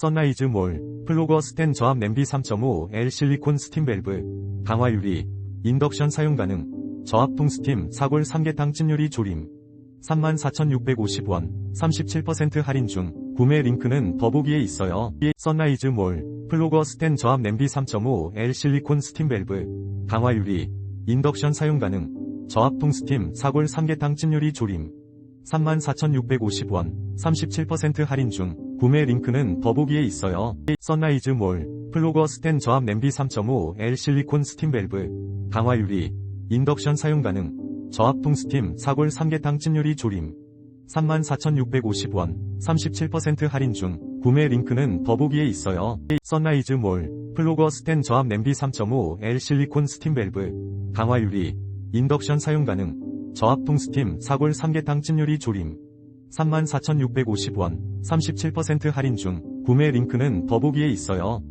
선라이즈 몰, 플로거 스텐 저압 냄비 3.5 L 실리콘 스팀 밸브, 강화 유리, 인덕션 사용 가능, 저압 통 스팀 사골 삼계탕 찜요리 조림. 34,650원, 37% 할인 중, 구매 링크는 더보기에 있어요. 선라이즈 몰, 플로거 스텐 저압 냄비 3.5 L 실리콘 스팀 밸브, 강화 유리, 인덕션 사용 가능, 저압 통 스팀 사골 삼계탕 찜요리 조림. 34,650원, 37% 할인 중, 구매 링크는 더보기에 있어요. 선라이즈 몰, 플로거 스텐 저압 냄비 3.5 L 실리콘 스팀 밸브, 강화 유리, 인덕션 사용 가능, 저압통 스팀 사골 삼계탕 찜요리 조림. 34,650원, 37% 할인 중, 구매 링크는 더보기에 있어요. 선라이즈 몰, 플로거 스텐 저압 냄비 3.5 L 실리콘 스팀 밸브, 강화 유리, 인덕션 사용 가능, 저압통 스팀 사골 삼계탕 찜요리 조림. 34,650원, 37% 할인 중, 구매 링크는 더보기에 있어요.